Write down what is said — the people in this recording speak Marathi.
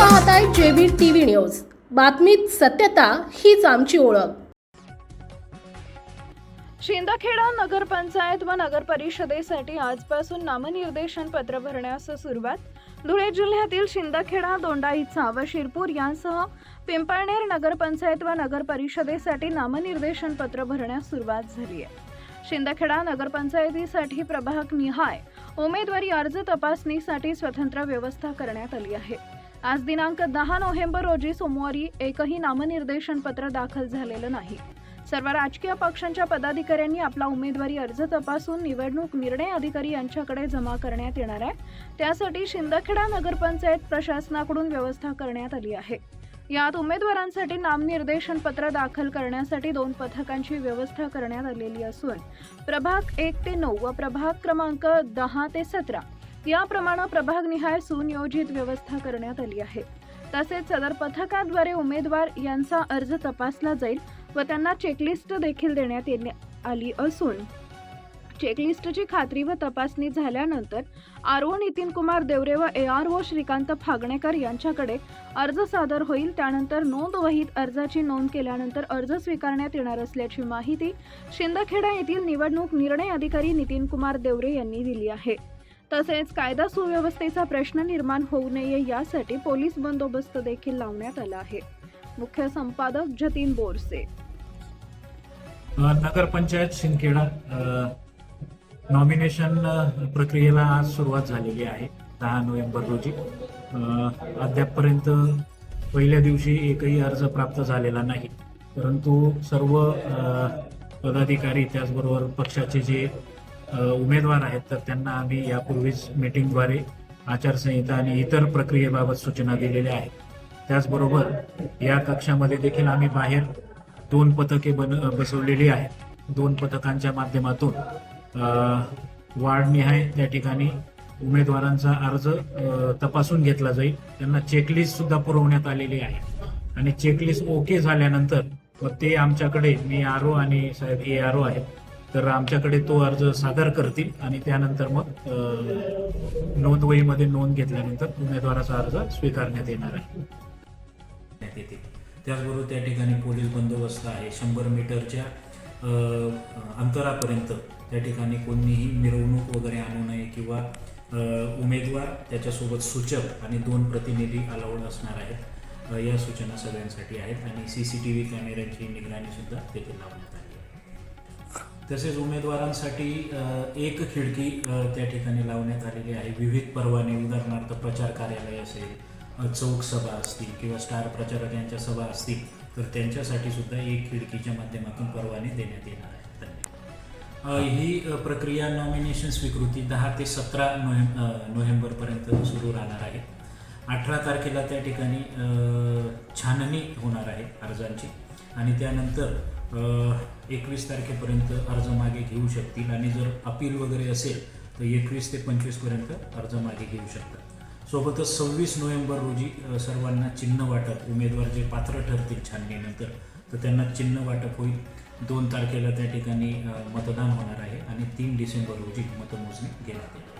पाहताय जेबी टीव्ही न्यूज. बातमीत सत्यता हीच आमची ओळख. शिंदखेडा नगरपंचायत व नगर परिषदेसाठी आजपासून नामनिर्देशन पत्र भरण्यास सुरुवात. धुळे जिल्ह्यातील शिंदखेडा दोंडाईचा व शिरपूर यांसह पिंपळनेर नगरपंचायत व नगर परिषदेसाठी नामनिर्देशन पत्र भरण्यास सुरुवात झाली आहे. शिंदखेडा नगरपंचायतीसाठी प्रभाग निहाय. उमेदवारी अर्ज तपासणीसाठी स्वतंत्र व्यवस्था करण्यात आली आहे. आज दिनांक दहा नोव्हेंबर रोजी सोमवारी एकही नामनिर्देशन पत्र दाखल झालेलं नाही. सर्व राजकीय पक्षांच्या पदाधिकाऱ्यांनी आपला उमेदवारी अर्ज तपासून निवडणूक निर्णय अधिकारी यांच्याकडे जमा करण्यात येणार आहे. त्यासाठी शिंदखेडा नगरपंचायत प्रशासनाकडून व्यवस्था करण्यात आली आहे. यात उमेदवारांसाठी नामनिर्देशन पत्र दाखल करण्यासाठी दोन पथकांची व्यवस्था करण्यात आलेली असून प्रभाग एक ते नऊ व प्रभाग क्रमांक दहा ते सतरा याप्रमाणे प्रभागनिहाय सुनियोजित व्यवस्था करण्यात आली आहे. तसेच सदर पथकाद्वारे उमेदवार यांचा अर्ज तपासला जाईल व त्यांना चेकलिस्ट देखील देण्यात येण्यात आली असून चेकलिस्टची खात्री व तपासणी झाल्यानंतर आर ओ नितीन कुमार देवरे व ए आर ओ श्रीकांत फागणेकर यांच्याकडे अर्ज सादर होईल. त्यानंतर नोंद वहीत अर्जाची नोंद केल्यानंतर अर्ज स्वीकारण्यात येणार असल्याची माहिती शिंदखेडा येथील निवडणूक निर्णय अधिकारी नितीन कुमार देवरे यांनी दिली आहे. तसेच कायदा सुव्यवस्थेचा प्रश्न निर्माण होऊ नये यासाठी पोलीस बंदोबस्त देखील लावण्यात आला आहे. मुख्य संपादक जतीन बोरसे. नगरपंचायत शिंदखेडा नॉमिनेशन प्रक्रियेला आज सुरुवात झालेली आहे दहा नोव्हेंबर रोजी. अद्यापपर्यंत पहिल्या दिवशी एकही अर्ज प्राप्त झालेला नाही. परंतु सर्व पदाधिकारी त्याचबरोबर पक्षाचे जे उमेदवार आहेत तर त्यांना आम्ही यापूर्वीच मीटिंगद्वारे आचारसंहिता आणि इतर प्रक्रियेबाबत सूचना दिलेल्या आहेत. त्याचबरोबर या कक्षामध्ये देखील आम्ही बाहेर दोन पथके बन बसवलेली आहेत. दोन पथकांच्या माध्यमातून वार्डनिहाय त्या ठिकाणी उमेदवारांचा अर्ज तपासून घेतला जाईल. त्यांना चेकलिस्ट सुद्धा पुरवण्यात आलेली आहे. आणि चेकलिस्ट ओके झाल्यानंतर मग ते आमच्याकडे मी आर ओ आणि साहेब ए आर ओ आहेत तर आमच्याकडे तो अर्ज सादर करतील आणि त्यानंतर मग नोंदवहीमध्ये नोंद घेतल्यानंतर उमेदवाराचा अर्ज स्वीकारण्यात येणार आहे. येते त्याचबरोबर त्या ठिकाणी पोलीस बंदोबस्त आहे. शंभर मीटरच्या अंतरापर्यंत त्या ठिकाणी कोणीही मिरवणूक वगैरे आणू नये किंवा उमेदवार त्याच्यासोबत सूचक आणि दोन प्रतिनिधी अलाउड असणार आहेत. या सूचना सगळ्यांसाठी आहेत आणि सी सी टी व्ही कॅमेऱ्यांची निगराणीसुद्धा तेथे लावण्यात आली तसेच उमेदवारांसाठी एक खिडकी त्या ठिकाणी लावण्यात आलेली आहे. विविध परवाने उदाहरणार्थ प्रचार कार्यालय असेल चौक सभा असतील किंवा स्टार प्रचारक यांच्या सभा असतील तर त्यांच्यासाठी सुद्धा एक खिडकीच्या माध्यमातून परवाने देण्यात येणार आहेत धन्यवाद. ही प्रक्रिया नॉमिनेशन स्वीकृती दहा ते सतरा नोव्हें नोव्हेंबरपर्यंत सुरू राहणार आहे. अठरा तारखेला त्या ठिकाणी छाननी होणार आहे अर्जांची. आणि त्यानंतर एकवीस तारखेपर्यंत अर्ज मागे घेऊ शकतील आणि जर अपील वगैरे असेल तर एकवीस ते पंचवीसपर्यंत अर्ज मागे घेऊ शकतात. सोबतच सव्वीस नोव्हेंबर रोजी सर्वांना चिन्ह वाटप उमेदवार जे पात्र ठरतील छाननीनंतर तर त्यांना चिन्ह वाटप होईल. दोन तारखेला त्या ठिकाणी मतदान होणार आहे आणि तीन डिसेंबर रोजी मतमोजणी घेण्यात येईल